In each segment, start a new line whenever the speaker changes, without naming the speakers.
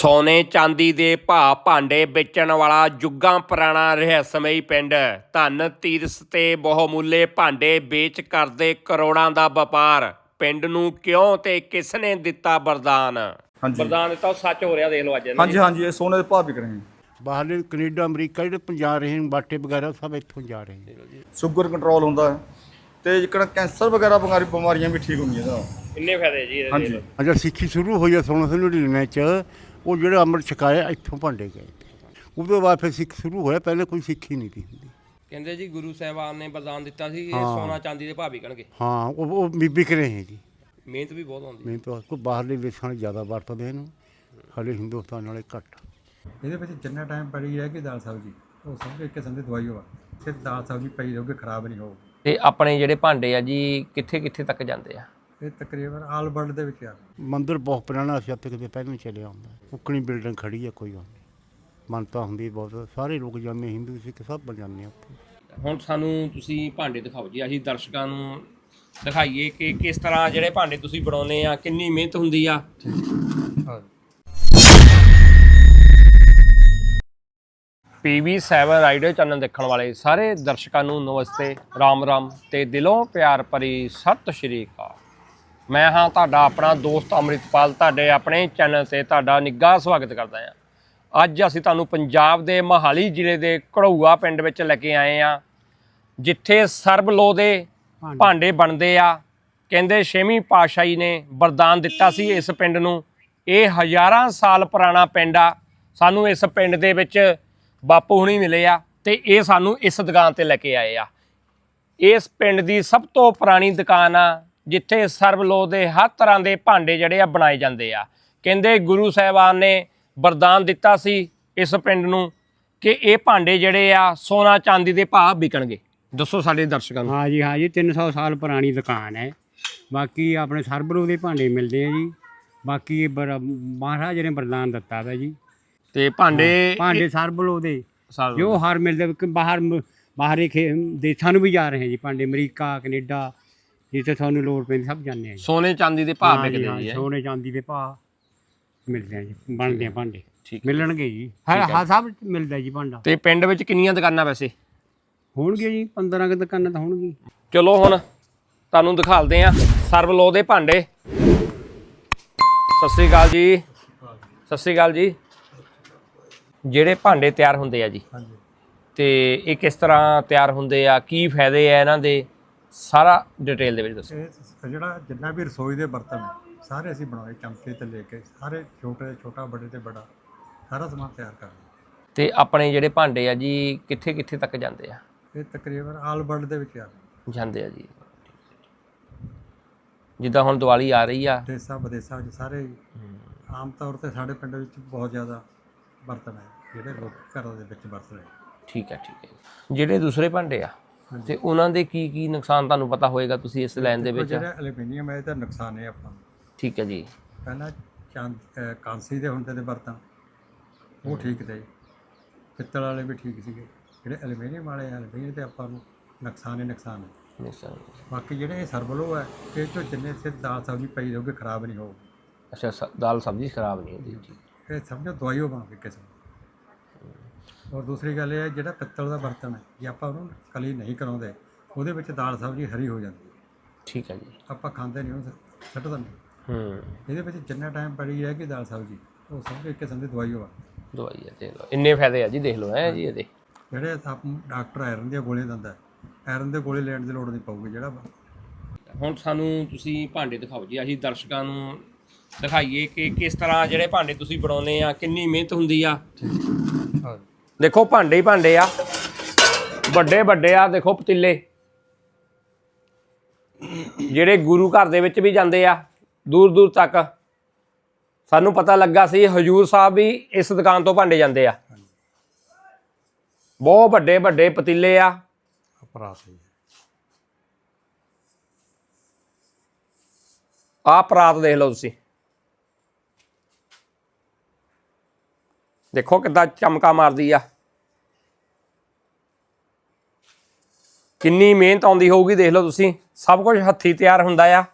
ਸੋਨੇ ਚਾਂਦੀ ਦੇ ਭਾਅ ਭਾਂਡੇ ਵੇਚਣ ਵਾਲਾ ਜੁੱਗਾਂ ਪੁਰਾਣਾ ਰਹੱਸਮਈ ਪਿੰਡ। ਧਨ ਤੀਰਸ ਤੇ ਬਹੁਮੁੱਲੇ ਭਾਂਡੇ ਵੇਚ ਕਰਦੇ ਕਰੋੜਾਂ ਦਾ ਵਪਾਰ। ਪਿੰਡ ਨੂੰ ਕਿਉਂ ਤੇ ਕਿਸ ਨੇ ਦਿੱਤਾ ਵਰਦਾਨ?
ਹਾਂਜੀ।
ਵਰਦਾਨ ਦਿੱਤਾ ਉਹ ਸੱਚ ਹੋ ਰਿਹਾ ਦੇਖ ਲਓ ਅੱਜ
ਹਾਂਜੀ ਹਾਂਜੀ ਇਹ ਸੋਨੇ ਦੇ ਭਾਅ ਵਿਕ ਰਹੇ ਹਨ
ਬਾਹਰਲੇ ਕੈਨੇਡਾ ਅਮਰੀਕਾ ਜਿਹੜੇ ਪੰ ਜਾ ਰਹੇ ਹਨ ਬਾਟੇ ਵਗੈਰਾ ਸਭ ਇੱਥੋਂ ਜਾ ਰਹੇ ਨੇ।
ਸ਼ੂਗਰ ਕੰਟਰੋਲ ਹੁੰਦਾ ਹੈ ਤੇ ਜਿਹੜਾ ਕੈਂਸਰ ਵਗੈਰਾ ਬਿਮਾਰੀ ਬਿਮਾਰੀਆਂ ਵੀ ਠੀਕ ਹੁੰਦੀਆਂ ਇਹਦਾ
ਕਿੰਨੇ ਫਾਇਦੇ ਜੀ ਇਹਦੇ
ਹਾਂਜੀ।
ਅਜਾ ਸਿੱਖੀ ਸ਼ੁਰੂ ਹੋਈ ਹੈ 1699 ਚ। ਉਹ ਜਿਹੜਾ ਅੰਮ੍ਰਿਤ ਛਕਾਇਆ ਇੱਥੋਂ ਭਾਂਡੇ ਗਏ ਤੋਂ। ਬਾਅਦ ਫਿਰ ਸਿੱਖ ਸ਼ੁਰੂ ਹੋਇਆ ਪਹਿਲੇ ਕੋਈ ਸਿੱਖੀ ਨਹੀਂ ਸੀ ਹੁੰਦੀ।
ਕਹਿੰਦੇ ਜੀ ਗੁਰੂ ਸਾਹਿਬਾਨ ਨੇ ਵਰਦਾਨ ਦਿੱਤਾ ਸੀ ਇਹ
ਹਾਂ।
ਸੋਨਾ ਚਾਂਦੀ ਦੇ ਭਾਅ ਵਿਕਣਗੇ।
ਹਾਂ ਉਹ ਉਹ ਵਿਕ ਰਹੇ ਹੈ ਜੀ।
ਮਿਹਨਤ ਵੀ ਬਹੁਤ ਆਉਂਦੀ
ਮੈਂ ਤਾਂ ਕੋਈ ਬਾਹਰਲੇ ਦੇਸ਼ਾਂ ਨਾਲ ਜ਼ਿਆਦਾ ਵਰਤਦੇ ਇਹਨੂੰ। ਸਾਡੇ ਹਿੰਦੁਸਤਾਨ ਨਾਲੇ ਘੱਟ।
ਇਹਦੇ ਵਿੱਚ ਜਿੰਨਾ ਟਾਈਮ ਪਈ ਰਹੇਗੀ ਦਾਲ ਸਬਜ਼ੀ ਉਹ ਸਮਝੋ ਇੱਕ ਕਿਸਮ ਦੀ ਦਵਾਈ ਹੋਵਾ। ਸਿਰ ਦਾਲ ਸਬਜ਼ੀ ਪਈ ਰਹੂਗੀ ਖਰਾਬ ਨਹੀਂ ਹੋਊਗੀ।
ਤੇ ਆਪਣੇ ਜਿਹੜੇ ਭਾਂਡੇ ਆ ਜੀ ਕਿੱਥੇ ਕਿੱਥੇ ਤੱਕ ਜਾਂਦੇ ਆ?
ਇਹ ਤਕਰੀਬਨ ਆਲ ਵਰਲਡ ਦੇ ਵਿੱਚ ਆ
ਮੰਦਿਰ ਬਹੁਤ ਪੁਰਾਣਾ ਸੀ ਅੱਤ ਕਿਤੇ ਪਹਿਲਾਂ ਹੀ ਚੱਲਿਆ ਹੁੰਦਾ। ਉਕਣੀ ਬਿਲਡਿੰਗ ਖੜੀ ਹੈ ਕੋਈ ਨਹੀਂ। ਮੰਨਤਾ ਹੁੰਦੀ ਬਹੁਤ। ਸਾਰੇ ਲੋਕ ਜਾਂਦੇ ਹਿੰਦੂ ਸਿੱਖ ਸਭ ਬਣ ਜਾਂਦੇ ਆ ਉੱਥੇ।
ਹੁਣ ਸਾਨੂੰ ਤੁਸੀਂ ਭਾਂਡੇ ਦਿਖਾਓ ਜੀ। ਅਸੀਂ ਦਰਸ਼ਕਾਂ ਨੂੰ ਦਿਖਾਈਏ ਕਿ ਕਿਸ ਤਰ੍ਹਾਂ ਜਿਹੜੇ ਭਾਂਡੇ ਤੁਸੀਂ ਬਣਾਉਨੇ ਆ ਕਿੰਨੀ ਮਿਹਨਤ ਹੁੰਦੀ ਆ। PV7 ਰਾਈਡਰ ਚੈਨਲ ਦੇਖਣ ਵਾਲੇ ਸਾਰੇ ਦਰਸ਼ਕਾਂ ਨੂੰ ਨਮਸਤੇ ਰਾਮ ਰਾਮ ਤੇ ਦਿਲੋਂ ਪਿਆਰ ਭਰੀ ਸਤਿ ਸ਼੍ਰੀ ਅਕਾਲ। ਮੈਂ ਹਾਂ ਤੁਹਾਡਾ ਆਪਣਾ ਦੋਸਤ ਅੰਮ੍ਰਿਤਪਾਲ ਤੁਹਾਡੇ ਆਪਣੇ ਚੈਨਲ ਤੇ ਤੁਹਾਡਾ ਨਿੱਘਾ ਸਵਾਗਤ ਕਰਦਾ ਹਾਂ। ਅੱਜ ਅਸੀਂ ਤੁਹਾਨੂੰ ਪੰਜਾਬ ਦੇ ਮਹਾਲੀ ਜ਼ਿਲ੍ਹੇ ਦੇ ਘੜੂਆ ਪਿੰਡ ਵਿੱਚ ਲੈ ਕੇ ਆਏ ਹਾਂ ਜਿੱਥੇ ਸਰਬ ਲੋ ਦੇ ਭਾਂਡੇ ਬਣਦੇ ਆ। ਕਹਿੰਦੇ ਛੇਵੀਂ ਪਾਤਸ਼ਾਹੀ ਨੇ ਵਰਦਾਨ ਦਿੱਤਾ ਸੀ ਇਸ ਪਿੰਡ ਨੂੰ। ਇਹ ਹਜ਼ਾਰਾਂ ਸਾਲ ਪੁਰਾਣਾ ਪਿੰਡ ਆ। ਸਾਨੂੰ ਇਸ ਪਿੰਡ ਦੇ ਵਿੱਚ ਬਾਪੂ ਹੁਣੀ ਮਿਲੇ ਆ ਤੇ ਇਹ ਸਾਨੂੰ ਇਸ ਦੁਕਾਨ ਤੇ ਲੈ ਕੇ ਆਏ ਆ। ਇਸ ਪਿੰਡ ਦੀ ਸਭ ਤੋਂ ਪੁਰਾਣੀ ਦੁਕਾਨ ਆ ਜਿੱਥੇ ਸਰਬ ਲੋ ਦੇ ਹਰ ਤਰ੍ਹਾਂ ਦੇ ਭਾਂਡੇ ਜਿਹੜੇ ਆ ਬਣਾਏ ਜਾਂਦੇ ਆ। ਕਹਿੰਦੇ ਗੁਰੂ ਸਾਹਿਬਾਨ ਨੇ ਵਰਦਾਨ ਦਿੱਤਾ ਸੀ ਇਸ ਪਿੰਡ ਨੂੰ ਕਿ ਇਹ ਭਾਂਡੇ ਜਿਹੜੇ ਆ ਸੋਨਾ ਚਾਂਦੀ ਦੇ ਭਾਅ ਵਿਕਣਗੇ। ਦੱਸੋ ਸਾਡੇ ਦਰਸ਼ਕਾਂ ਨੂੰ।
ਹਾਂ ਜੀ ਹਾਂ ਜੀ 300 ਸਾਲ ਪੁਰਾਣੀ ਦੁਕਾਨ ਹੈ। ਬਾਕੀ ਆਪਣੇ ਸਰਬਰੂ ਦੇ ਭਾਂਡੇ ਮਿਲਦੇ ਆ ਜੀ। ਬਾਕੀ ਮਹਾਰਾਜ ਨੇ ਵਰਦਾਨ ਦਿੱਤਾ ਵਾ ਜੀ।
ਤੇ ਭਾਂਡੇ
ਭਾਂਡੇ ਸਰਬਰੂ ਦੇ। ਜੋ ਹਰ ਮਿਲਦੇ ਬਾਹਰ ਬਾਹਰੇ ਦੇਸ਼ਾਂ ਨੂੰ ਵੀ ਜਾ ਰਹੇ ਜੀ ਭਾਂਡੇ। ਅਮਰੀਕਾ ਕੈਨੇਡਾ ਜਿੱਥੇ ਤੁਹਾਨੂੰ ਲੋੜ ਪੈਂਦੀ ਸਭ ਜਾਂਦੇ ਆ ਜੀ।
ਸੋਨੇ ਚਾਂਦੀ ਦੇ ਭਾਅ
ਹਾਂ ਜੀ,
ਵਿਕਦੇ ਜੀ। ਇਹ।
ਸੋਨੇ ਚਾਂਦੀ ਦੇ ਭਾਅ ਮਿਲਦੇ ਆ ਜੀ ਬਣਦੇ ਆ ਭਾਂਡੇ।
ਠੀਕ
ਮਿਲਣਗੇ ਜੀ। ਹਾਂ ਹਾਂ। ਸਭ ਮਿਲਦਾ ਜੀ ਭਾਂਡਾ।
ਤੇ ਪਿੰਡ ਵਿੱਚ ਕਿੰਨੀਆਂ ਦੁਕਾਨਾਂ ਵੈਸੇ?
ਹੋਣਗੇ ਜੀ 15 ਕੁ ਦੁਕਾਨਾਂ ਤਾਂ ਹੋਣਗੀਆਂ।
ਚਲੋ ਹੁਣ ਤੁਹਾਨੂੰ ਦਿਖਾਲਦੇ ਆ ਸਰਬ ਲੋ ਦੇ ਭਾਂਡੇ। ਸਤਿ ਸ੍ਰੀ ਅਕਾਲ ਜੀ। ਸਤਿ ਸ੍ਰੀ ਅਕਾਲ ਜੀ। ਜਿਹੜੇ ਭਾਂਡੇ ਤਿਆਰ ਹੁੰਦੇ ਆ ਜੀ।
ਹਾਂਜੀ।
ਤੇ ਇਹ ਕਿਸ ਤਰ੍ਹਾਂ ਤਿਆਰ ਹੁੰਦੇ ਆ? ਕੀ ਫਾਇਦੇ ਆ ਇਹਨਾਂ ਦੇ? ਸਾਰਾ ਡਿਟੇਲ ਦੇ ਵਿੱਚ ਦੱਸੋ।
ਇਹ ਜਿਹੜਾ ਜਿੰਨਾ ਵੀ ਰਸੋਈ ਦੇ ਬਰਤਨ ਸਾਰੇ ਅਸੀਂ ਬਣਾਏ ਚਮਚੇ ਤੋਂ ਲੈ ਕੇ ਸਾਰੇ ਛੋਟੇ ਛੋਟਾ ਵੱਡੇ ਤੇ ਬੜਾ ਸਾਰਾ ਸਮਾਨ ਤਿਆਰ ਕਰਦੇ
ਤੇ ਆਪਣੇ ਜਿਹੜੇ ਭਾਂਡੇ ਆ ਜੀ ਕਿੱਥੇ ਕਿੱਥੇ ਤੱਕ ਜਾਂਦੇ ਆ?
ਇਹ ਤਕਰੀਬਨ ਆਲ ਵਰਲਡ ਦੇ ਵਿੱਚ ਆ
ਜਾਂਦੇ ਆ ਜੀ। ਜਿੱਦਾਂ ਹੁਣ ਦੀਵਾਲੀ ਆ ਰਹੀ ਆ।
ਦੇਸਾਂ ਵਿਦੇਸਾਂ ਵਿੱਚ ਸਾਰੇ ਆਮ ਤੌਰ ਤੇ ਸਾਡੇ ਪਿੰਡ ਵਿੱਚ ਬਹੁਤ ਜ਼ਿਆਦਾ ਬਰਤਨ ਹੈ ਜਿਹੜੇ ਲੋਕ ਘਰਾਂ ਦੇ ਵਿੱਚ ਵਰਤ ਰਹੇ
ਠੀਕ ਹੈ ਠੀਕ ਹੈ ਜਿਹੜੇ ਦੂਸਰੇ ਭਾਂਡੇ ਆ ਤੇ ਉਹਨਾਂ ਦੇ ਕੀ ਕੀ ਨੁਕਸਾਨ ਤੁਹਾਨੂੰ ਪਤਾ ਹੋਏਗਾ ਤੁਸੀਂ ਇਸ ਲਾਈਨ ਦੇ ਵਿੱਚ?
ਜਿਹੜਾ ਐਲੂਮੀਨੀਅਮ ਹੈ ਇਹ ਤਾਂ ਨੁਕਸਾਨ ਹੈ ਆਪਾਂ ਨੂੰ
ਠੀਕ ਹੈ ਜੀ।
ਪਹਿਲਾਂ ਚਾਂਦ ਅਹ ਕਾਂਸੀ ਦੇ ਹੁੰਦੇ ਤੇ ਬਰਤਨ ਉਹ ਠੀਕ ਤੇ ਪਿੱਤਲ ਵਾਲੇ ਵੀ ਠੀਕ ਸੀਗੇ। ਜਿਹੜੇ ਐਲੂਮੀਨੀਅਮ ਵਾਲੇ ਆ ਐਲੂਮੀਨੀਅਮ ਤੇ ਆਪਾਂ ਨੂੰ ਨੁਕਸਾਨ ਹੀ ਨੁਕਸਾਨ ਹੈ।
ਨੁਕਸਾਨ
ਬਾਕੀ ਜਿਹੜੇ ਇਹ ਸਰਬਲੋ ਹੈ ਇਹ ਚੋਂ ਜਿੰਨੇ ਸਿਰ ਦਾਲ ਸਬਜ਼ੀ ਪਈ ਰਹੂਗੀ ਖਰਾਬ ਨਹੀਂ ਹੋਊਗੀ।
ਅੱਛਾ ਸ- ਦਾਲ ਸਬਜ਼ੀ ਖਰਾਬ ਨਹੀਂ ਹੁੰਦੀ। ਜੀ
ਇਹ ਸਮਝੋ ਦਵਾਈ ਉਹ ਬਣ ਕਿਸਮ ਦੀ। ਔਰ ਦੂਸਰੀ ਗੱਲ ਇਹ ਹੈ ਜਿਹੜਾ ਪਿੱਤਲ ਦਾ ਬਰਤਨ ਹੈ ਜੇ ਆਪਾਂ ਉਹਨੂੰ ਕਲੀ ਨਹੀਂ ਕਰਾਉਂਦੇ ਉਹਦੇ ਵਿੱਚ ਦਾਲ ਸਬਜ਼ੀ ਹਰੀ ਹੋ ਜਾਂਦੀ ਹੈ।
ਠੀਕ ਹੈ ਜੀ।
ਆਪਾਂ ਖਾਂਦੇ ਨਹੀਂ ਉਹ ਸੱਟ ਦਿੰਦੇ
ਹੂੰ।
ਇਹਦੇ ਵਿੱਚ ਜਿੰਨਾ ਟਾਈਮ ਪਈ ਰਹੇਗੀ ਦਾਲ ਸਬਜ਼ੀ ਉਹ ਸਮਝੋ ਇੱਕ ਕਿਸਮ ਦੀ ਦਵਾਈ ਹੋਵਾ।
ਦਵਾਈ ਹੈ ਦੇਖ ਲਓ। ਇੰਨੇ ਫਾਇਦੇ ਆ ਜੀ ਦੇਖ ਲਓ ਹੈ ਜੀ ਇਹਦੇ।
ਜਿਹੜੇ ਆਪ ਡਾਕਟਰ ਆਇਰਨ ਦੀਆਂ ਗੋਲੀਆਂ ਦਿੰਦਾ ਆਇਰਨ ਦੇ ਗੋਲੇ ਲੈਣ ਦੀ ਲੋੜ ਨਹੀਂ ਪਊਗੀ ਜਿਹੜਾ
ਹੁਣ ਸਾਨੂੰ ਤੁਸੀਂ ਭਾਂਡੇ ਦਿਖਾਓ ਜੀ ਅਸੀਂ ਦਰਸ਼ਕਾਂ ਨੂੰ ਦਿਖਾਈਏ ਕਿ ਕਿਸ ਤਰ੍ਹਾਂ ਜਿਹੜੇ ਭਾਂਡੇ ਤੁਸੀਂ ਬਣਾਉਨੇ ਆ ਕਿੰਨੀ ਮਿਹਨਤ ਹੁੰਦੀ ਆ। ਦੇਖੋ ਭਾਂਡੇ ਹੀ ਭਾਂਡੇ ਆ। ਵੱਡੇ ਵੱਡੇ ਆ ਦੇਖੋ ਪਤੀਲੇ। ਜਿਹੜੇ ਗੁਰੂ ਘਰ ਦੇ ਵਿੱਚ ਵੀ ਜਾਂਦੇ ਆ ਦੂਰ ਦੂਰ ਤੱਕ। ਸਾਨੂੰ ਪਤਾ ਲੱਗਾ ਸੀ ਹਜੂਰ ਸਾਹਿਬ ਵੀ ਇਸ ਦੁਕਾਨ ਤੋਂ ਭਾਂਡੇ ਜਾਂਦੇ ਆ। ਬਹੁਤ ਵੱਡੇ ਵੱਡੇ ਪਤੀਲੇ ਆ। ਪਰਾਤ ਦੇਖ ਲਓ ਤੁਸੀਂ। ਦੇਖੋ ਕਿੱਦਾਂ ਚਮਕਾ ਮਾਰਦੀ ਆ। ਕਿੰਨੀ ਮਿਹਨਤ ਆਉਂਦੀ ਹੋਊਗੀ ਦੇਖ ਲਓ ਤੁਸੀਂ। ਸਭ ਕੁਝ ਹੱਥੀ ਤਿਆਰ ਹੁੰਦਾ ਆ।